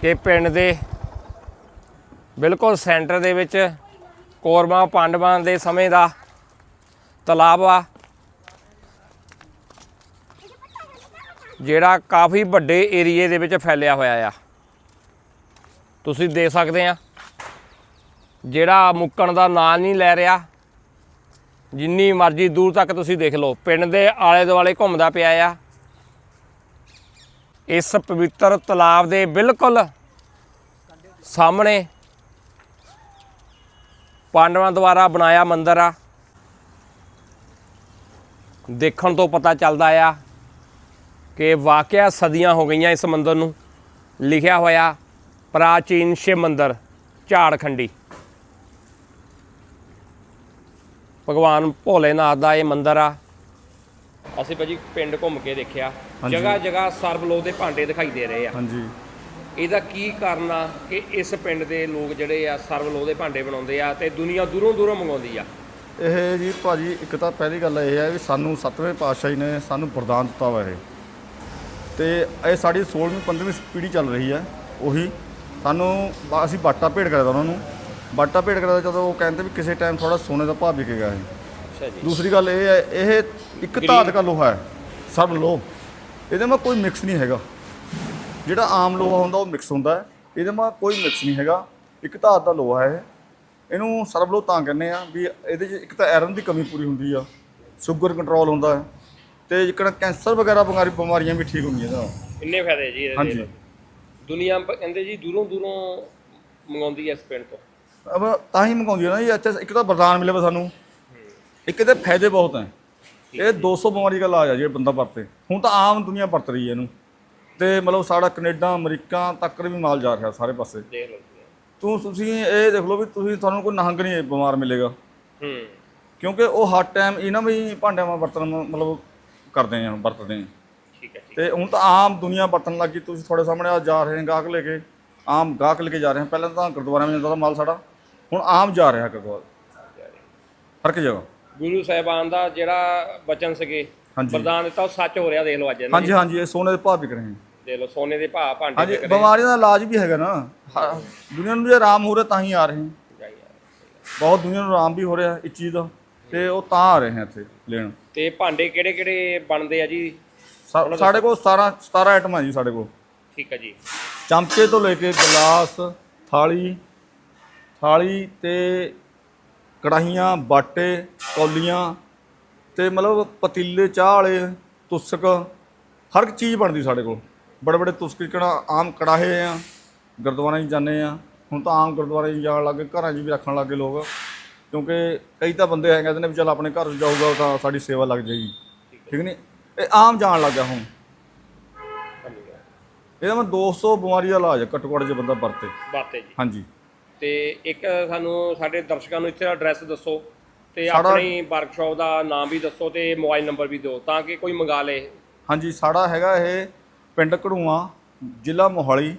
ਕਿ ਪਿੰਡ ਦੇ ਬਿਲਕੁਲ ਸੈਂਟਰ ਦੇ ਵਿੱਚ ਕੋਰਮਾ ਪਾਂਡਵਾਂ ਦੇ ਸਮੇਂ ਦਾ ਤਲਾਬ ਆ। ਜਿਹੜਾ ਕਾਫੀ ਵੱਡੇ ਏਰੀਏ ਦੇ ਵਿੱਚ ਫੈਲਿਆ ਹੋਇਆ ਆ। ਤੁਸੀਂ ਦੇਖ ਸਕਦੇ ਆ। ਜਿਹੜਾ ਮੁੱਕਣ ਦਾ ਨਾਂ ਨਹੀਂ ਲੈ ਰਿਹਾ। ਜਿੰਨੀ ਮਰਜ਼ੀ ਦੂਰ ਤੱਕ ਤੁਸੀਂ ਦੇਖ ਲਓ, ਪਿੰਡ ਦੇ ਆਲੇ ਦੁਆਲੇ ਘੁੰਮਦਾ ਪਿਆ ਆ। ਇਸ ਪਵਿੱਤਰ ਤਲਾਬ ਦੇ ਬਿਲਕੁਲ ਸਾਹਮਣੇ ਪਾਂਡਵਾਂ ਦੁਆਰਾ ਬਣਾਇਆ ਮੰਦਿਰ ਆ। ਦੇਖਣ ਤੋਂ ਪਤਾ ਚੱਲਦਾ ਆ ਕਿ ਵਾਕਿਆ ਸਦੀਆਂ ਹੋ ਗਈਆਂ ਇਸ ਮੰਦਿਰ ਨੂੰ। ਲਿਖਿਆ ਹੋਇਆ ਪ੍ਰਾਚੀਨ ਸ਼ਿਵ ਮੰਦਿਰ ਝਾੜਖੰਡੀ। ਭਗਵਾਨ ਭੋਲੇਨਾਥ ਦਾ ਇਹ ਮੰਦਿਰ ਆ। ਅਸੀਂ ਭਾਜੀ ਪਿੰਡ ਘੁੰਮ ਕੇ ਦੇਖਿਆ।
ਹਾਂਜੀ।
ਜਗ੍ਹਾ ਜਗ੍ਹਾ ਸਰਬਲੋਹ ਦੇ ਭਾਂਡੇ ਦਿਖਾਈ ਦੇ ਰਹੇ ਆ।
ਹਾਂਜੀ।
ਇਹਦਾ ਕੀ ਕਾਰਨ ਆ ਕਿ ਇਸ ਪਿੰਡ ਦੇ ਲੋਕ ਜਿਹੜੇ ਆ ਸਰਬਲੋਹ ਦੇ ਭਾਂਡੇ ਬਣਾਉਂਦੇ ਆ ਤੇ ਦੁਨੀਆ ਦੂਰੋਂ ਦੂਰੋਂ ਮੰਗਾਉਂਦੀ ਆ?
ਇਹ ਜੀ ਭਾਜੀ ਇੱਕ ਤਾਂ ਪਹਿਲੀ ਗੱਲ ਇਹ ਹੈ ਵੀ ਸਾਨੂੰ ਸੱਤਵੇਂ ਪਾਤਸ਼ਾਹੀ ਨੇ ਸਾਨੂੰ ਵਰਦਾਨ ਦਿੱਤਾ ਵਾ ਇਹ। ਤੇ ਇਹ ਸਾਡੀ 16ਵੀਂ 15ਵੀਂ ਪੀੜ੍ਹੀ ਚੱਲ ਰਹੀ ਹੈ ਉਹੀ। ਸਾਨੂੰ ਬਾ- ਅਸੀਂ ਬਾਟਾ ਭੇਟ ਕਰਿਆ ਤਾ ਉਹਨਾਂ ਨੂੰ। ਬਾਟਾ ਭੇਟ ਕਰਿਆ ਤਾ ਜਦੋਂ ਉਹ ਕਹਿੰਦੇ ਵੀ ਕਿਸੇ ਟਾਈਮ ਥੋੜਾ ਸੋਨੇ ਦਾ ਭਾਅ ਵਿਕੇਗਾ ਇਹ।
ਅੱਛਾ ਜੀ।
ਦੂਸਰੀ ਗੱਲ ਇਹ ਹੈ ਇਹ ਇੱਕ ਧਾਤ ਦਾ ਲੋਹਾ ਹੈ। ਸਭ ਲੋਹ। ਇਹਦੇ ਮਾ ਕੋਈ ਮਿਕਸ ਨਹੀਂ ਹੈਗਾ। ਜਿਹੜਾ ਆਮ ਲੋਹਾ ਹੁੰਦਾ ਉਹ ਮਿਕਸ ਹੁੰਦਾ ਹੈ। ਇਹਦੇ ਮਾ ਕੋਈ ਮਿਕਸ ਨਹੀਂ ਹੈਗਾ। ਇੱਕ ਧਾਤ ਦਾ ਲੋਹਾ ਹੈ ਇਹ। ਇਹਨੂੰ ਸਰਬ ਲੋਹ ਤਾਂ ਕਹਿੰਦੇ ਆ ਵੀ ਇਹਦੇ 'ਚ ਇੱਕ ਤਾਂ ਆਇਰਨ ਦੀ ਕਮੀ ਪੂਰੀ ਹੁੰਦੀ ਆ। ਸ਼ੂਗਰ ਕੰਟਰੋਲ ਹੁੰਦਾ ਹੈ। ਤੇ ਜਿਹੜਾ ਕੈਂਸਰ ਵਗੈਰਾ ਬਿਮਾਰੀ ਬਿਮਾਰੀਆਂ ਵੀ ਠੀਕ ਹੁੰਦੀਆਂ ਇਹਦੇ
ਇੰਨੇ ਫਾਇਦੇ ਜੀ ਇਹਦੇ
ਹਾਂਜੀ।
ਦੁਨੀਆ ਕਹਿੰਦੇ ਜੀ ਦੂਰੋਂ ਦੂਰੋਂ ਮੰਗਾਉਂਦੀ ਐ ਇਸ ਪਿੰਡ ਤੋਂ।
ਅਬ ਤਾਂ ਹੀ ਮੰਗਾਉਂਦੀ ਆ ਨਾ ਜੀ ਇੱਥੇ ਇੱਕ ਤਾਂ ਵਰਦਾਨ ਮਿਲੇ ਵਾ ਸਾਨੂੰ। ਇੱਕ ਇਹਦੇ ਫਾਇਦੇ ਬਹੁਤ ਹੈ ਇਹ 200 ਬਿਮਾਰੀ ਦਾ ਇਲਾਜ ਆ ਜਿਹੜਾ ਬੰਦਾ ਵਰਤੇ। ਹੁਣ ਤਾਂ ਆਮ ਦੁਨੀਆ ਵਰਤ ਰਹੀ ਹੈ ਇਹਨੂੰ। ਤੇ ਮਤਲਬ ਸਾਡਾ ਕੈਨੇਡਾ ਅਮਰੀਕਾ ਤੱਕ ਵੀ ਮਾਲ ਜਾ ਰਿਹਾ ਸਾਰੇ ਪਾਸੇ।
ਦੇਖ ਲਓ ਤੁਸੀਂ।
ਤੂੰ ਤੁਸੀਂ ਇਹ ਦੇਖ ਲਓ ਵੀ ਤੁਸੀਂ ਤੁਹਾਨੂੰ ਕੋਈ ਨਹੰਗ ਨਹੀਂ ਬਿਮਾਰ ਮਿਲੇਗਾ।
ਹੂੰ।
ਕਿਉਂਕਿ ਉਹ ਹਰ ਟਾਈਮ ਇਹਨਾਂ ਵੀ ਭਾਂਡਿਆਂ ਵਾਂ ਵਰਤਣ ਨੂੰ ਮਤਲਬ ਕਰਦੇ ਆ ਵਰਤਦੇ
ਠੀਕ ਹੈ ਠੀਕ
ਤੇ ਹੁਣ ਤਾਂ ਆਮ ਦੁਨੀਆ ਵਰਤਣ ਲੱਗੀ ਤੁਸੀਂ ਤੁਹਾਡੇ ਸਾਹਮਣੇ ਆ ਜਾ ਰਹੇ ਹੋ ਗਾਹਕ ਲੈ ਕੇ। ਆਮ ਗਾਹਕ ਲੈ ਕੇ ਜਾ ਰਹੇ ਹਾਂ। ਪਹਿਲਾਂ ਤਾਂ ਗੁਰਦੁਆਰਿਆਂ ਵਿੱਚ ਜਾਂਦਾ ਮਾਲ ਸਾਡਾ ਹੁਣ ਆਮ ਜਾ ਰਿਹਾ ਗੁਰਦੁਆਰਾ ਹਰ ਇੱਕ ਜਗ੍ਹਾ
ਗੁਰੂ ਸਾਹਿਬਾਨ ਦਾ ਜਿਹੜਾ ਬਚਨ ਸੀਗੇ
ਹਾਂਜੀ।
ਵਰਦਾਨ ਦਿੱਤਾ ਉਹ ਸੱਚ ਹੋ ਰਿਹਾ ਦੇਖ ਲਓ ਅੱਜ ਇਹਨਾਂ
ਹਾਂਜੀ ਹਾਂਜੀ ਇਹ ਸੋਨੇ ਦੇ ਭਾਅ ਵਿਕ ਰਹੇ
ਦੇਖ ਲਓ ਸੋਨੇ ਦੇ ਭਾਅ ਭਾਂਡੇ
ਹਾਂਜੀ
ਵਿਕ ਰਹੇ
ਬਿਮਾਰੀਆਂ ਦਾ ਇਲਾਜ ਵੀ ਹੈਗਾ ਨਾ। ਹ- ਦੁਨੀਆ ਨੂੰ ਜੇ ਆਰਾਮ ਹੋ ਰਿਹਾ ਤਾਂ ਹੀ ਆ ਰਹੇ। ਬਹੁਤ ਦੁਨੀਆ ਨੂੰ ਆਰਾਮ ਵੀ ਹੋ ਰਿਹਾ ਇਸ ਚੀਜ਼ ਦਾ। ਤੇ ਉਹ ਤਾਂ ਆ ਰਹੇ ਹਨ ਇੱਥੇ ਲੈਣ।
ਤੇ ਭਾਂਡੇ ਕਿਹੜੇ ਕਿਹੜੇ ਬਣਦੇ ਆ ਜੀ?
ਸਾ- ਸਾਡੇ ਕੋਲ 17 17 ਆਈਟਮਾਂ ਜੀ ਸਾਡੇ ਕੋਲ।
ਠੀਕ ਹੈ ਜੀ।
ਚਮਚੇ ਤੋਂ ਲੈ ਕੇ ਗਲਾਸ ਥਾਲੀ ਥਾਲੀ ਤੇ ਕੜਾਹੀਆਂ ਬਾਟੇ ਕੌਲੀਆਂ ਤੇ ਮਤਲਬ ਪਤੀਲੇ ਚਾਹ ਵਾਲੇ ਤੁਸਕ ਹਰ ਇੱਕ ਚੀਜ਼ ਬਣਦੀ ਸਾਡੇ ਕੋਲ। ਬੜੇ ਬੜੇ ਤੁਸਕ ਕਿਹੜਾ ਆਮ ਕੜਾਹੇ ਆ ਗੁਰਦੁਆਰਿਆਂ 'ਚ ਜਾਂਦੇ ਆ। ਹੁਣ ਤਾਂ ਆਮ ਗੁਰਦੁਆਰੇ 'ਚ ਜਾਣ ਲੱਗੇ ਘਰਾਂ 'ਚ ਵੀ ਰੱਖਣ ਲੱਗੇ ਲੋਕ। ਕਿਉਂਕਿ ਕਈ ਤਾਂ ਬੰਦੇ ਹੈ ਕਹਿੰਦੇ ਨੇ ਵੀ ਚੱਲ ਆਪਣੇ ਘਰ ਜਾਊਗਾ ਤਾਂ ਸਾਡੀ ਸੇਵਾ ਲੱਗ ਜਾਏਗੀ। ਠੀਕ ਨਹੀਂ ਇਹ ਆਮ ਜਾਣ ਲੱਗਾ ਹੁਣ।
ਗਿਆ
ਇਹਦਾ ਮੈਂ 200 ਬਿਮਾਰੀ ਦਾ ਇਲਾਜ ਘੱਟੋ ਘੱਟ ਜੇ ਬੰਦਾ ਵਰਤੇ।
ਬਾਤੇ ਜੀ।
ਹਾਂਜੀ।
ਤੇ ਇੱਕ ਸਾਨੂੰ ਸਾਡੇ ਦਰਸ਼ਕਾਂ ਨੂੰ ਇੱਥੇ ਦਾ ਐਡਰੈਸ ਦੱਸੋ ਤੇ
ਸਾਡਾ-
ਆਪਣੀ ਵਰਕਸ਼ਾਪ ਦਾ ਨਾਮ ਵੀ ਦੱਸੋ ਤੇ ਮੋਬਾਈਲ ਨੰਬਰ ਵੀ ਦਿਓ ਤਾਂ ਕਿ ਕੋਈ ਮੰਗਾ ਲੇ।
ਹਾਂਜੀ ਸਾਡਾ ਹੈਗਾ ਇਹ ਪਿੰਡ ਘੜੂਆ ਜ਼ਿਲ੍ਹਾ ਮੋਹਾਲੀ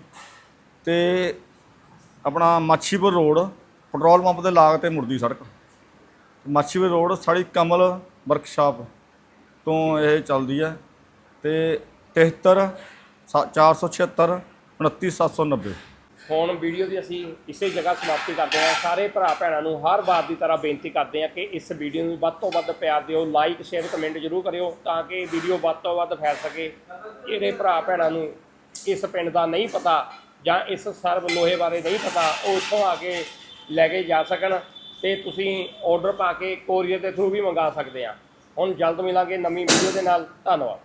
ਤੇ ਆਪਣਾ ਮਾਛੀਪੁਰ ਰੋਡ ਪੈਟਰੋਲ ਪੰਪ ਦੇ ਲਾਗ ਤੇ ਮੁੜਦੀ ਸੜਕ। ਮਾਛੀਪੁਰ ਰੋਡ, ਸਾਡੀ ਕਮਲ ਵਰਕਸ਼ਾਪ ਤੋਂ ਇਹ ਚੱਲਦੀ ਹੈ ਤੇ 73 476 29790
ਹੁਣ ਵੀਡੀਓ ਦੀ ਅਸੀਂ ਇਸੇ ਜਗ੍ਹਾ ਸਮਾਪਤੀ ਕਰਦੇ ਹਾਂ। ਸਾਰੇ ਭਰਾ ਭੈਣਾਂ ਨੂੰ ਹਰ ਵਾਰ ਦੀ ਤਰ੍ਹਾਂ ਬੇਨਤੀ ਕਰਦੇ ਹਾਂ ਕਿ ਇਸ ਵੀਡੀਓ ਨੂੰ ਵੱਧ ਤੋਂ ਵੱਧ ਪਿਆਰ ਦਿਓ ਲਾਈਕ ਸ਼ੇਅਰ ਕਮੈਂਟ ਜ਼ਰੂਰ ਕਰਿਓ ਤਾਂ ਕਿ ਵੀਡੀਓ ਵੱਧ ਤੋਂ ਵੱਧ ਫੈਲ ਸਕੇ। ਜਿਹੜੇ ਭਰਾ ਭੈਣਾਂ ਨੂੰ ਇਸ ਪਿੰਡ ਦਾ ਨਹੀਂ ਪਤਾ ਜਾਂ ਇਸ ਸਰਬ ਲੋਹੇ ਬਾਰੇ ਨਹੀਂ ਪਤਾ, ਉਹ ਉੱਥੋਂ ਆ ਕੇ ਲੈ ਕੇ ਜਾ ਸਕਣ ਤੇ ਤੁਸੀਂ ਆਰਡਰ ਪਾ ਕੇ ਕੋਰੀਅਰ ਦੇ ਥਰੂ ਵੀ ਮੰਗਾ ਸਕਦੇ ਆ। ਹੁਣ ਜਲਦ ਮਿਲਾਂਗੇ ਨਵੀਂ ਵੀਡੀਓ ਦੇ ਨਾਲ। ਧੰਨਵਾਦ।